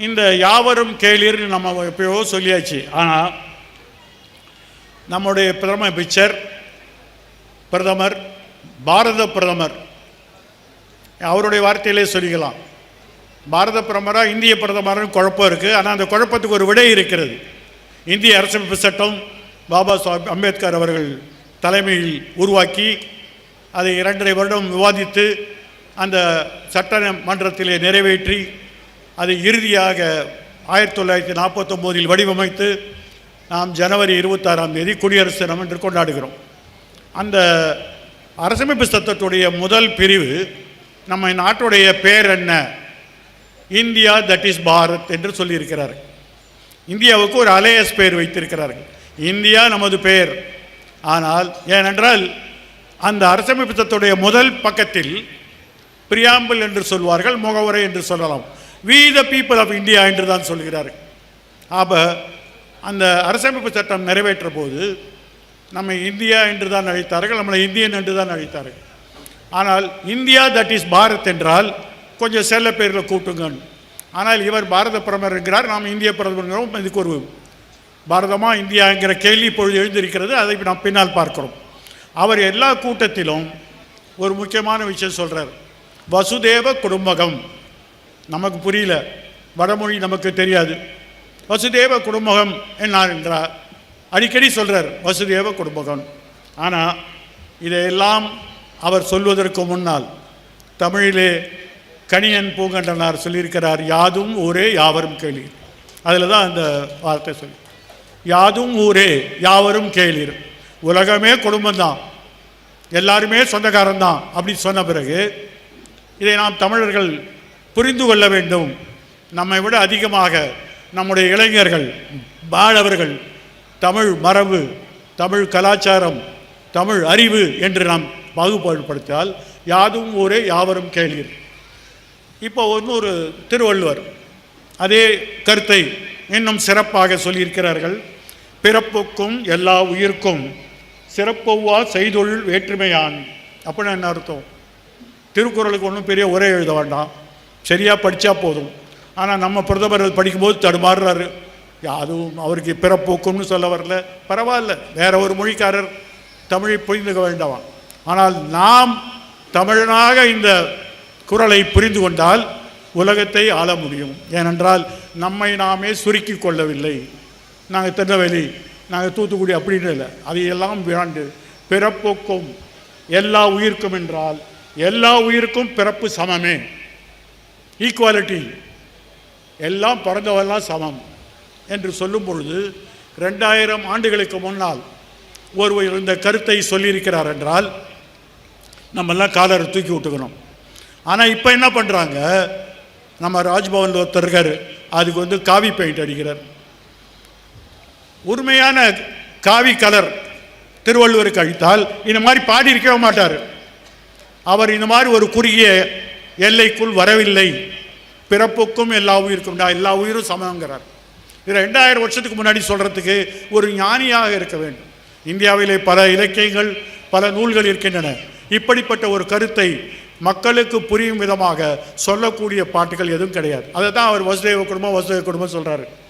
இந்த யாவரும் கேளீர்னு நம்ம எப்பயோ சொல்லியாச்சு. ஆனால் நம்முடைய பிரதம பிச்சர் பிரதமர் பாரத பிரதமர் அவருடைய வார்த்தையிலே சொல்லிக்கலாம். பாரத பிரதமராக இந்திய பிரதமர்னு குழப்பம் இருக்குது ஆனால் அந்த குழப்பத்துக்கு ஒரு விடை இருக்கிறது. இந்திய அரசமைப்பு சட்டம் பாபா சாஹிப் அம்பேத்கர் அவர்கள் தலைமையில் உருவாக்கி அதை இரண்டரை வருடம் விவாதித்து அந்த சட்ட மன்றத்திலே நிறைவேற்றி அதை இறுதியாக ஆயிரத்தி தொள்ளாயிரத்தி நாற்பத்தொம்போதில் வடிவமைத்து நாம் ஜனவரி இருபத்தாறாம் தேதி குடியரசு தினம் என்று கொண்டாடுகிறோம். அந்த அரசமைப்பு சட்டத்துடைய முதல் பிரிவு நம்ம நாட்டுடைய பேர் என்ன இந்தியா தட் இஸ் பாரத் என்று சொல்லியிருக்கிறார் இந்தியாவுக்கு ஒரு அலையஸ் பெயர் வைத்திருக்கிறார்கள். இந்தியா நமது பெயர் ஆனால் ஏனென்றால் அந்த அரசமைப்பு சட்டத்துடைய முதல் பக்கத்தில் பிரியாம்பிள் என்று சொல்வார்கள் முகவுரை என்று சொல்லலாம். We the people of India என்று தான் சொல்கிறார். ஆக அந்த அரசமைப்பு சட்டம் நிறைவேற்ற போது நம்மை இந்தியா என்று தான் அழைத்தார்கள் நம்மளை இந்தியன் என்று தான் அழைத்தார்கள். ஆனால் இந்தியா தட் இஸ் பாரத் என்றால் கொஞ்சம் செல்ல பேரில் கூட்டுங்க ஆனால் இவர் பாரத பிரதமர் என்கிறார் நாம் இந்திய பிரதமர் இதுக்கு ஒரு பாரதமா இந்தியா என்கிற கேள்வி இப்பொழுது எழுந்திருக்கிறது அதை நாம் பின்னால் பார்க்கிறோம். அவர் எல்லா கூட்டத்திலும் ஒரு முக்கியமான விஷயம் சொல்கிறார் வசுதேவ குடும்பகம். நமக்கு புரியல. வடமொழி நமக்கு தெரியாது. வசுதேவ குடும்பகம் என்னார் என்றார். அடிக்கடி சொல்கிறார் வசுதேவ குடும்பகம். ஆனால் இதையெல்லாம் அவர் சொல்வதற்கு முன்னால் தமிழிலே கணியன் பூங்கண்டனார் சொல்லியிருக்கிறார் யாதும் ஊரே யாவரும் கேளீர். அதில் தான் அந்த வார்த்தை சொல்லி. யாதும் ஊரே யாவரும் கேளீர். உலகமே குடும்பம்தான் எல்லாருமே சொந்தக்காரன் தான். அப்படி சொன்ன பிறகு இதை நாம் தமிழர்கள் புரிந்து கொள்ள வேண்டும். நம்மை விட அதிகமாக நம்முடைய இளைஞர்கள் மாணவர்கள் தமிழ் மரபு தமிழ் கலாச்சாரம் தமிழ் அறிவு என்று நாம் பாகுபாடுபடுத்தால் யாதும் ஊரே யாவரும் கேளீர். இப்போ இன்னொரு திருவள்ளுவர் அதே கருத்தை இன்னும் சிறப்பாக சொல்லியிருக்கிறார்கள். பிறப்புக்கும் எல்லா உயிர்க்கும் சிறப்பொவ்வா செய்தொழில் வேற்றுமையான். அப்படின்னு என்ன அர்த்தம்? திருக்குறளுக்கு ஒன்றும் பெரிய உரை எழுத வேண்டாம். சரியாக படித்தா போதும். ஆனால் நம்ம பிரதமர் படிக்கும்போது தடுமாறுறாரு. அதுவும் அவருக்கு பிறப்போக்கும்னு சொல்ல வரல. பரவாயில்ல வேற ஒரு மொழிக்காரர் தமிழை புரிந்துக்க வேண்டாம் ஆனால் நாம் தமிழனாக இந்த குரலை புரிந்து கொண்டால் உலகத்தை ஆள முடியும். ஏனென்றால் நம்மை நாமே சுருக்கி கொள்ளவில்லை. நாங்கள் திருநெல்வேலி நாங்கள் தூத்துக்குடி அப்படின்னு இல்லை. அதையெல்லாம் விளாண்டு பிறப்போக்கும் எல்லா உயிர்க்கும் என்றால் எல்லா உயிருக்கும் பிறப்பு சமமே. ஈக்குவாலிட்டி எல்லாம் பிறந்தவெல்லாம் சமம் என்று சொல்லும் பொழுது ரெண்டாயிரம் ஆண்டுகளுக்கு முன்னால் ஒருவர் இந்த கருத்தை சொல்லியிருக்கிறார் என்றால் நம்மெல்லாம் காலரை தூக்கி விட்டுக்கணும். ஆனால் இப்போ என்ன பண்ணுறாங்க நம்ம ராஜ்பவனில் ஒருத்தர் இருக்கார். அதுக்கு வந்து காவி பெயிண்ட் அடிக்கிறார். உண்மையான காவி கலர் திருவள்ளுவருக்கு அழித்தால் இந்த மாதிரி பாடியிருக்கவே மாட்டார். அவர் இந்த மாதிரி ஒரு குறுகிய எல்லைக்குள் வரவில்லை. பிறப்புக்கும் எல்லா உயிருக்கும். எல்லா உயிரும் சமங்கிறார் இது ரெண்டாயிரம் வருஷத்துக்கு முன்னாடி சொல்கிறதுக்கு ஒரு ஞானியாக இருக்க வேண்டும். இந்தியாவிலே பல இலக்கியங்கள் பல நூல்கள் இருக்கின்றன. இப்படிப்பட்ட ஒரு கருத்தை மக்களுக்கு புரியும் விதமாக சொல்லக்கூடிய பாட்டுகள் எதுவும் கிடையாது. அதை தான் அவர் வசுதேவ குடும்பம் வசுதேவ குடும்பம் சொல்கிறாரு